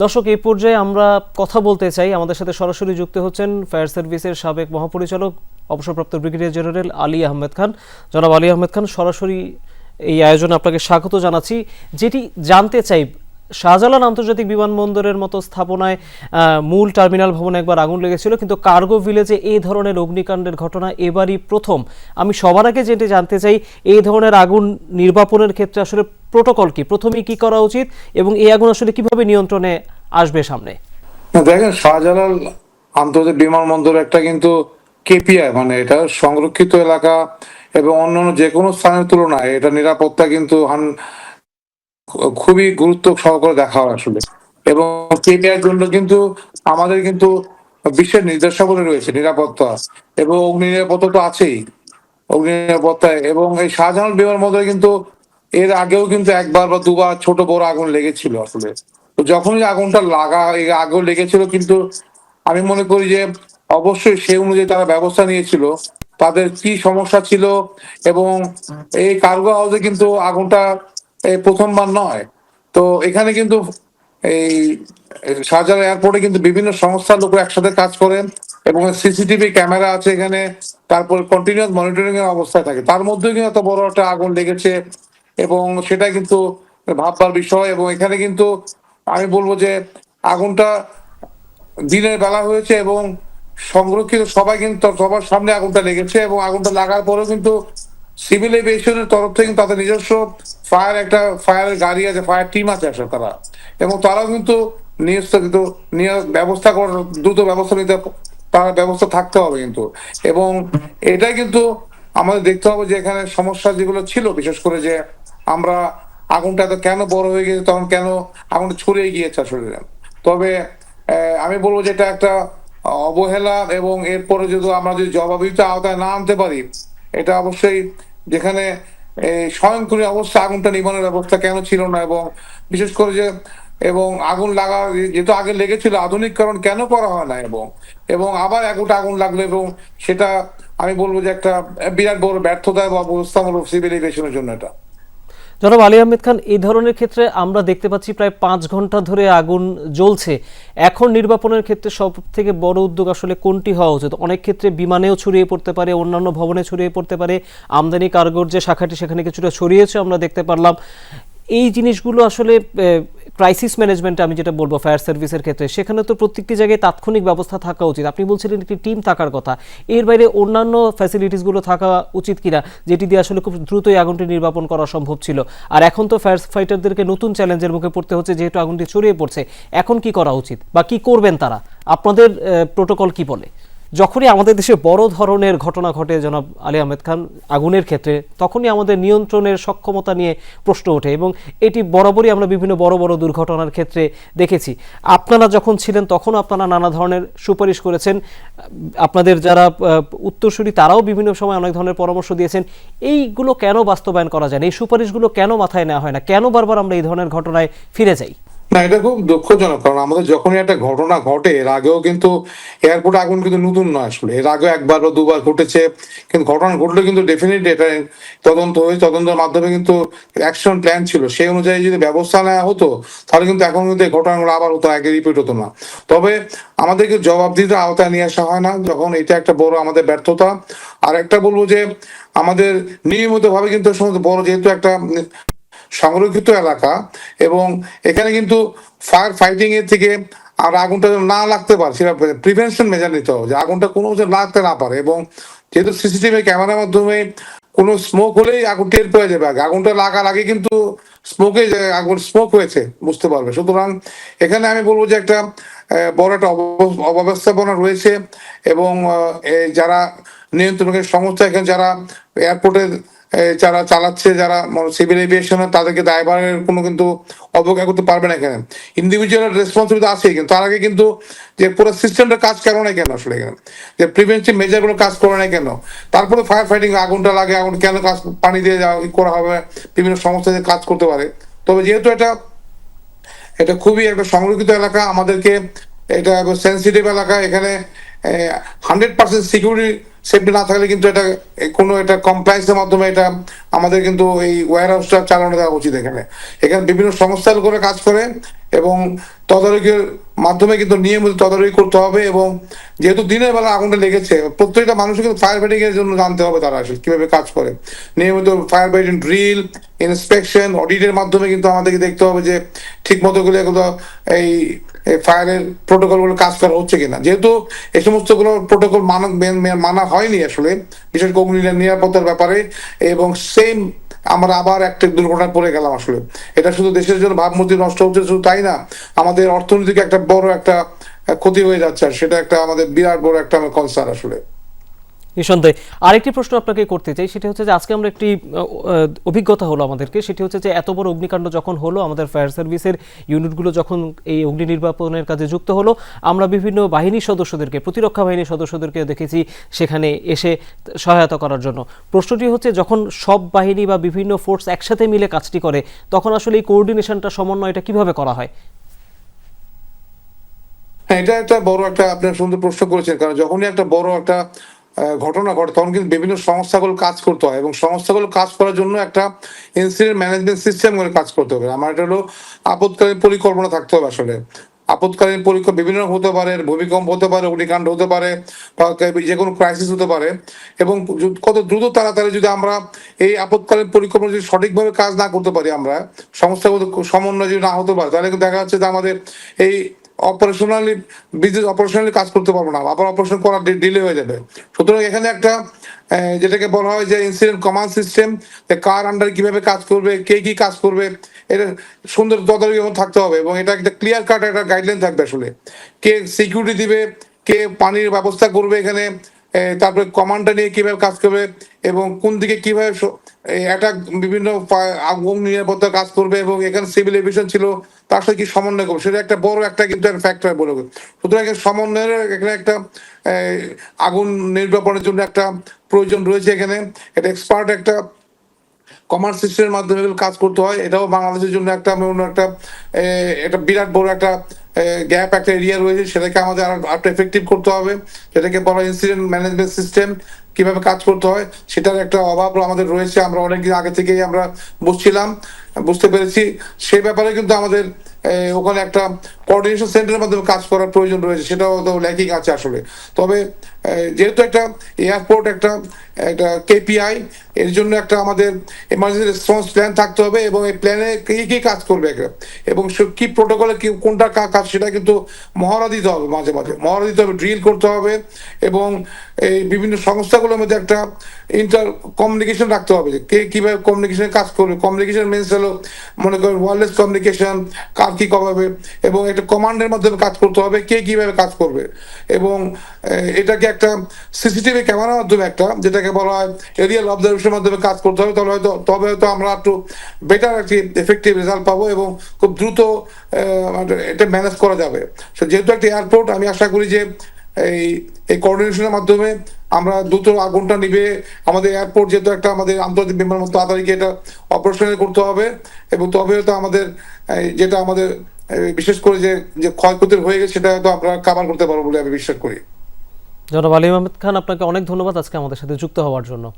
দর্শক, এই পর্যায়ে আমরা কথা বলতে চাই। আমাদের সাথে সরাসরি যুক্ত হচ্ছেন ফায়ার সার্ভিসের সাবেক মহাপরিচালক, অবসরপ্রাপ্ত ব্রিগেডিয়ার জেনারেল আলী আহমেদ খান। জনাব আলী আহমেদ খান, সরাসরি এই আয়োজনে আপনাকে স্বাগত জানাচ্ছি। যেটি জানতে চাই, শাহজালাল আন্তর্জাতিক বিমানবন্দরের মতো স্থাপনায় মূল টার্মিনাল ভবনে একবার আগুন লেগেছিল, কিন্তু কার্গো ভিলেজে এই ধরনের অগ্নিকাণ্ডের ঘটনা এবারই প্রথম। আমি সবার আগে যেটি জানতে চাই, এই ধরনের আগুন নির্বাপনের ক্ষেত্রে আসলে প্রোটোকল কি? প্রথমে কি করা উচিত এবং এই আগুন আসলে কীভাবে নিয়ন্ত্রণে আসবে সামনে? দেখেন, শাহজালাল আন্তর্জাতিক বিমানবন্দর একটা কিন্তু কেপিআই মানে এটা সংরক্ষিত এলাকা এবং অন্যান্য যে কোনো স্থানের তুলনায় এটা নিরাপত্তা কিন্তু খুবই গুরুত্ব সহকারে দেখা হয় আসলে। এবং কেপিআই জন্য কিন্তু আমাদের কিন্তু বিশ্বের নির্দেশাবলী রয়েছে, নিরাপত্তা। এবং অগ্নি নিরাপত্তা তো আছেই। অগ্নি নিরাপত্তায় এবং এই শাহজাহান বিমানবন্দরে কিন্তু এর আগেও কিন্তু একবার বা দুবার ছোট বড় আগুন লেগেছিল আসলে। তো যখনই আগুনটা লাগা আগুন লেগেছিল কিন্তু আমি মনে করি যে অবশ্যই সেই অনুযায়ী তারা ব্যবস্থা নিয়েছিল। তাদের কি সমস্যা ছিল এবং এই কার্গো হাউসে কিন্তু আগুনটা প্রথমবার নয়। তো এখানে কিন্তু এই শাহজাহান এয়ারপোর্টে কিন্তু বিভিন্ন সংস্থার লোক একসাথে কাজ করেন এবং সিসিটিভি ক্যামেরা আছে এখানে, তারপর কন্টিনিউয়াস মনিটরিং এর অবস্থায় থাকে। তার মধ্যে কিন্তু এত বড় একটা আগুন লেগেছে এবং সেটা কিন্তু ভাববার বিষয় এবং এখানে কিন্তু আমি বলব যে আগুনটা দিনের বেলা হয়েছে এবং সংরক্ষিত সবাই কিন্তু সবার সামনে আগুনটা লেগেছে এবং আগুনটা লাগার পরেও কিন্তু সিভিল এভিয়েশনের তরফ থেকে তাদের নিজস্ব ফায়ার একটা ফায়ারের গাড়ি আছে, ফায়ার টিম আছে আসলে তারা। এবং তারাও কিন্তু নিজস্ব কিন্তু ব্যবস্থা করার, দ্রুত ব্যবস্থা নিতে, তার ব্যবস্থা থাকতে হবে কিন্তু। এবং এটাই কিন্তু আমাদের দেখতে হবে যে এখানে সমস্যা যেগুলো ছিল, বিশেষ করে যে আমরা আগুনটা এত কেন বড় হয়ে গেছে তখন কেন আগুনটা ছড়িয়ে গিয়েছে আসলে। তবে আমি বলব যে এটা একটা অবহেলা এবং এরপরে যদি আমরা যদি জবাবিতা আওতায় না আনতে পারি, এটা অবশ্যই যেখানে স্বয়ংক্রিয় অবস্থা আগুনটা নিবানোর ব্যবস্থা কেন ছিল না এবং বিশেষ করে যে, এবং আগুন লাগা, যেহেতু আগে লেগেছিল আধুনিকরণ কেন করা হয় না এবং এবং আবার একটা আগুন লাগল এবং সেটা আমি বলব যে একটা বিরাট বড় ব্যর্থতা বা অবস্থামূলক সিভিল এভিয়েশনের জন্য এটা। জনাব আলী আহমেদ খান, এই ধরনের ক্ষেত্রে আমরা দেখতে পাচ্ছি প্রায় পাঁচ ঘণ্টা ধরে আগুন জ্বলছে। এখন নির্বাপনের ক্ষেত্রে সব থেকে বড় উদ্যোগ আসলে কোনটি হওয়া উচিত? অনেক ক্ষেত্রে বিমানেও ছড়িয়ে পড়তে পারে, অন্যান্য ভবনে ছড়িয়ে পড়তে পারে। আমদানি কার্গোর যে শাখাটি সেখানে কিছুটা ছড়িয়েছে, আমরা দেখতে পারলাম। এই জিনিসগুলো আসলে ক্রাইসিস ম্যানেজমেন্টে আমি যেটা বলব ফায়ার সার্ভিসের ক্ষেত্রে, সেখানে তো প্রত্যেকটি জায়গায় তাৎক্ষণিক ব্যবস্থা থাকা উচিত। আপনি বলছিলেন একটি টিম থাকার কথা। এর বাইরে অন্যান্য ফ্যাসিলিটিসগুলো থাকা উচিত কিনা, যেটি দিয়ে আসলে খুব দ্রুতই আগুনটি নির্বাপন করা সম্ভব ছিল। আর এখন তো ফায়ার ফাইটারদেরকে নতুন চ্যালেঞ্জের মুখে পড়তে হচ্ছে, যেহেতু আগুনটি ছড়িয়ে পড়ছে। এখন কি করা উচিত? বা কি করবেন তারা? আপনাদের প্রোটোকল কি বলে? যখনই আমাদের দেশে বড় ধরনের ঘটনা ঘটে, জনাব আলী আহমেদ খান, আগুনের ক্ষেত্রে, তখনই আমাদের নিয়ন্ত্রণের সক্ষমতা নিয়ে প্রশ্ন ওঠে এবং এটি বরাবরই আমরা বিভিন্ন বড় বড় দুর্ঘটনার ক্ষেত্রে দেখেছি। আপনারা যখন ছিলেন, তখন আপনারা নানা ধরনের সুপারিশ করেছেন। আপনাদের যারা উত্তরসূরি, তারাও বিভিন্ন সময় অনেক ধরনের পরামর্শ দিয়েছেন। এইগুলো কেন বাস্তবায়ন করা যায় না? এই সুপারিশগুলো কেন মাথায় নেওয়া হয় না? কেন বারবার আমরা এই ধরনের ঘটনায় ফিরে যাই? না, এটা খুব দুঃখজনক, কারণ আমাদের যখনই একটা ঘটনা ঘটে, এর আগেও কিন্তু এয়ারপোর্ট আগুন কিন্তু নতুন নয় আসলে। এর আগেও একবার বা দুবার ঘটেছে কিন্তু ঘটনা ঘটলে কিন্তু ডেফিনেটলি এটা তদন্ত হয়ে, তদন্তের মাধ্যমে কিন্তু অ্যাকশন প্ল্যান ছিল। সেই অনুযায়ী যদি ব্যবস্থা নেওয়া হতো, তাহলে কিন্তু এখন কিন্তু এই ঘটনাগুলো আবার হতো, আগে রিপিট হতো না। তবে আমাদেরকে জবাবদিহিতার আওতায় নিয়ে আসা হয় না, যখন এটা একটা বড় আমাদের ব্যর্থতা। আর একটা বলব যে, আমাদের নিয়মিতভাবে কিন্তু সমস্ত বড় যেহেতু একটা সংরক্ষিত এলাকা এবং এখানে কিন্তু ফায়ার ফাইটিং এর থেকে আর আগুনটা না লাগতে পারে, সেটা প্রিভেনশন মেজার নিতে হবে, যে আগুনটা কোনো যেন লাগতে না পারে এবং যেহেতু সিসিটিভি ক্যামেরার মাধ্যমে কোনো স্মোক হলেই আগুন টের পেয়ে যাবে, আগে আগুনটা লাগার আগে কিন্তু স্মোকে আগুন স্মোক হয়েছে, বুঝতে পারবে। সুতরাং এখানে আমি বলব যে একটা বড় একটা অব- অব্যবস্থাপনা রয়েছে এবং যারা নিয়ন্ত্রণের সংস্থা, এখানে যারা এয়ারপোর্টের যারা চালাচ্ছে, যারা সিভিল এভিয়েশনের তাদেরকে দায়ভারের কোনো কিন্তু অবজ্ঞা করতে পারবে না এখানে। ইন্ডিভিজুয়াল রেসপন্সিবিলিটি আছে কিন্তু। তার আগে কিন্তু যে পুরো সিস্টেমটা কাজ করে না কেন আসলে এখানে? যে প্রিভেন্টিভ মেজারগুলো কাজ করে না কেন? তারপরে ফায়ার ফাইটিং আগুনটা লাগে, আগুন কেন কাজ, পানি দিয়ে যাওয়া করা হবে? বিভিন্ন সমস্যা কাজ করতে পারে। তবে যেহেতু এটা এটা খুবই একটা সংরক্ষিত এলাকা, আমাদেরকে এটা সেন্সিটিভ এলাকা, এখানে হান্ড্রেড পার্সেন্ট সিকিউরিটি সেফটি না থাকলে কিন্তু এটা কোনো এটা কমপ্লায়েন্সের মাধ্যমে এটা আমাদের কিন্তু এই ওয়্যার হাউসটা চালানো দেওয়া উচিত এখানে। এখানে বিভিন্ন সংস্থার করে কাজ করে এবং তদারকির মাধ্যমে কিন্তু নিয়মিত তদারকি করতে হবে এবং যেহেতু দিনের বেলা আগুনটা লেগেছে, প্রত্যেকটা মানুষকে কিন্তু ফায়ার ফাইটিং এর জন্য জানতে হবে তারা আসলে কীভাবে কাজ করে। নিয়মিত ফায়ার ফাইটিং ড্রিল ইন্সপেকশন অডিটের মাধ্যমে কিন্তু আমাদেরকে দেখতে হবে যে ঠিক মতো করে এই ফায়ারের প্রোটোকলগুলো কাজ করা হচ্ছে কিনা। যেহেতু এই সমস্তগুলো প্রোটোকল মানা মেন- হয়নি আসলে, বিশেষ করে অগ্নি নিরাপত্তার ব্যাপারে, এবং সেম আমরা আবার একটা দুর্ঘটনায় পড়ে গেলাম আসলে। এটা শুধু দেশের জন্য ভাবমূর্তি নষ্ট হচ্ছে শুধু তাই না, আমাদের অর্থনীতিকে একটা বড় একটা ক্ষতি হয়ে যাচ্ছে আর সেটা একটা আমাদের বিরাট বড় একটা কনসার্ন আসলে। নিঃসন্দেহে। আরেকটি প্রশ্ন আপনাকে করতে চাই, সেটা হচ্ছে যে আজকে আমরা একটি অভিজ্ঞতা হলো আমাদেরকে, সেটি হচ্ছে যে এত বড় অগ্নিকাণ্ড যখন হলো, আমাদের ফায়ার সার্ভিসের ইউনিটগুলো যখন এই অগ্নি নির্বাপনের কাজে যুক্ত হলো, আমরা বিভিন্ন বাহিনীর সদস্যদেরকে, প্রতিরক্ষা বাহিনীর সদস্যদেরকে দেখেছি সেখানে এসে সহায়তা করার জন্য। প্রশ্নটি হচ্ছে, যখন সব বাহিনী বা বিভিন্ন ফোর্স একসাথে মিলে কাজটি করে, তখন আসলে এই কোঅর্ডিনেশনটা, সমন্বয়টা কীভাবে করা হয়? হ্যাঁ এটা একটা বড় একটা আপনার সুন্দর প্রশ্ন করেছেন, কারণ যখনই একটা বড় একটা ঘটনা ঘটে, তখন কিন্তু বিভিন্ন সংস্থাগুলো কাজ করতে হয় এবং সংস্থাগুলো কাজ করার জন্য একটা ইনসিডেন্ট ম্যানেজমেন্ট সিস্টেম করে কাজ করতে হবে। আমার এটা হলো আপদকালীন পরিকল্পনা থাকতে হবে আসলে। আপদকালীন পরিকল্পনা বিভিন্ন হতে পারে, ভূমিকম্প হতে পারে, অগ্নিকাণ্ড হতে পারে বা যে কোনো ক্রাইসিস হতে পারে এবং কত দ্রুত তাড়াতাড়ি যদি আমরা এই আপদকালীন পরিকল্পনা যদি সঠিকভাবে কাজ না করতে পারি আমরা, সংস্থাগত সমন্বয় যদি না হতে পারে, তাহলে দেখা যাচ্ছে যে আমাদের এই অপারেশনালি বিজনেস অপারেশনালি কাজ করতে পারব না। আবার অপারেশন করা ডিলে হয়ে যাবে। সুতরাং এখানে একটা যেটাকে বলা হয় যে ইনসিডেন্ট কমান্ড সিস্টেম কার আন্ডার কীভাবে কাজ করবে, কে কি কাজ করবে এটা সুন্দর তদারকি থাকতে হবে এবং এটা একটা ক্লিয়ার কাট একটা গাইডলাইন থাকবে আসলে। কে সিকিউরিটি দিবে, কে পানির ব্যবস্থা করবে এখানে তারপরে কমান্ডটা নিয়ে কীভাবে কাজ করবে এবং কোন দিকে কীভাবে একটা বিভিন্ন আগুন নিরাপত্তা কাজ করবে এবং এখানে সিভিল এভিয়েশন ছিল তার সাথে কি সমন্বয় করবে? সেটা একটা বড় একটা কিন্তু ফ্যাক্টর বলে সুতরাং সমন্বয়ের এখানে একটা আগুন নির্বাপনের জন্য একটা প্রয়োজন রয়েছে এখানে। এটা এক্সপার্ট একটা কমার্স সিস্টেমের মাধ্যমে কাজ করতে হয়। এটাও বাংলাদেশের জন্য একটা একটা এ, একটা বিরাট বড় একটা গ্যাপ একটা এরিয়া রয়েছে, সেটাকে আমাদের আরও এফেক্টিভ করতে হবে। সেটাকে বলা ইনসিডেন্ট ম্যানেজমেন্ট সিস্টেম কীভাবে কাজ করতে হয়, সেটার একটা অভাব আমাদের রয়েছে। আমরা অনেকদিন আগে থেকেই আমরা বুঝছিলাম, বুঝতে পেরেছি। সে ব্যাপারে কিন্তু আমাদের ওখানে একটা কোঅর্ডিনেশন সেন্টারের মাধ্যমে কাজ করার প্রয়োজন রয়েছে, সেটাও তো ল্যাকিং আছে আসলে। তবে যেহেতু একটা এয়ারপোর্ট একটা একটা কেপিআই এর জন্য একটা আমাদের এমার্জেন্সি রেসপন্স প্ল্যান থাকতে হবে এবং এই প্ল্যানে কি কি কাজ করবে এবং কি প্রোটোকলে কি, কোনটা কাজ, সেটা কিন্তু মহড়া দিতে হবে মাঝে মাঝে। মহড়া দিতে হবে ড্রিল করতে হবে এবং এই বিভিন্ন সংস্থাগুলোর মধ্যে একটা ইন্টার কমিউনিকেশন রাখতে হবে। কে কীভাবে কমিউনিকেশন কাজ করবে? কমিউনিকেশন মিনস হলো, মনে করেন ওয়ারলেস কমিউনিকেশন কার কি কবে এবং একটা কমান্ডের মাধ্যমে কাজ করতে হবে, কে কীভাবে কাজ করবে। এবং এটাকে একটা সিসিটিভি ক্যামেরার মাধ্যমে একটা, যেটাকে বলা হয় এরিয়াল অবজারভেশনের মাধ্যমে কাজ করতে হবে, তাহলে হয়তো, তবে হয়তো আমরা একটু বেটার একটি এফেক্টিভ রেজাল্ট পাবো এবং খুব দ্রুত এটা ম্যানেজ করা যাবে। যেহেতু একটা এয়ারপোর্ট আমি আশা করি যে এই এই কোঅর্ডিনেশনের মাধ্যমে আমরা দ্রুত আগুনটা নিবে। আমাদের এয়ারপোর্ট যেহেতু একটা আমাদের আন্তর্জাতিক বিমান মতো তাড়াতাড়ি এটা অপারেশনাল করতে হবে এবং তবে হয়তো আমাদের যেটা আমাদের বিশেষ করে যে যে ক্ষয়ক্ষতির হয়ে গেছে সেটা হয়তো আমরা কাভার করতে পারব বলে আমি বিশ্বাস করি। জনাব আলী আহমেদ খান, আপনাকে অনেক ধন্যবাদ আজকে আমাদের সাথে যুক্ত হওয়ার জন্য।